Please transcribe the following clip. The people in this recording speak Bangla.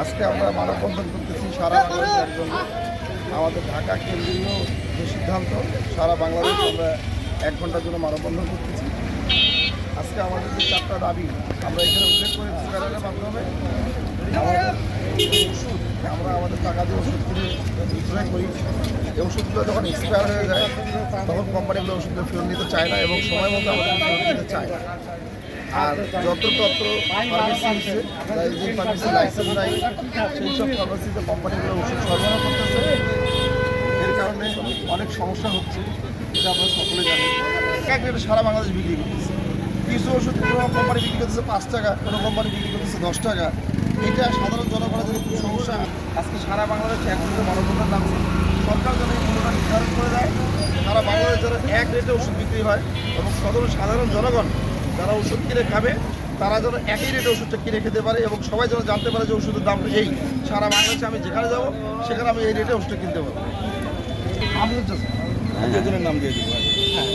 আজকে আমরা মানববন্ধন করতেছি সারা জন্য। আমাদের ঢাকা কেন্দ্রীয় যে সিদ্ধান্ত, সারা বাংলাদেশ আমরা এক ঘণ্টার জন্য মানববন্ধন করতেছি। আজকে আমাদের যে চারটা দাবি, আমরা এখানে উল্লেখ করে মাধ্যমে। আমাদের আমরা আমাদের টাকা দিয়ে ওষুধ কিনে করি। এই ওষুধগুলো যখন এক্সপায়ার হয়ে যায়, তখন কোম্পানিগুলো ওষুধগুলো ফেরত নিতে চায় না এবং সময় মতো আমাদের ফেরত নিতে চায় না। আর যত্রতত্র ফার্মেসি আছে যে ফার্মেসি লাইসেন্স নাই, সেই সব ফার্মেসিতে কোম্পানিগুলো ওষুধ সরবরাহ করতেছে। এর কারণে অনেক সমস্যা হচ্ছে, এটা আমরা সকলে জানি এক সারা বাংলাদেশ বিক্রি করতেছে। কিছু ওষুধ কোনো কোম্পানি বিক্রি করতেছে পাঁচ টাকা, কোনো কোম্পানি বিক্রি করতেছে দশ টাকা। এটা সাধারণ জনগণের জন্য সমস্যা। আজকে সারা বাংলাদেশে এক রেটে মানবতার নামছে সরকার যেন এই মূল্যটা নির্ধারণ করে দেয় সারা বাংলাদেশ যেন এক রেটে ওষুধ বিক্রি হয় এবং সদর সাধারণ জনগণ যারা ওষুধ কিনে খাবে তারা যেন একই রেটে ওষুধটা কিনে খেতে পারে এবং সবাই যেন জানতে পারে যে ওষুধের দাম এই। সারা বাংলাদেশে আমি যেখানে যাব সেখানে আমি এই রেটে ওষুধটা কিনতে পারব। আমি নাম দিয়ে দিব। হ্যাঁ,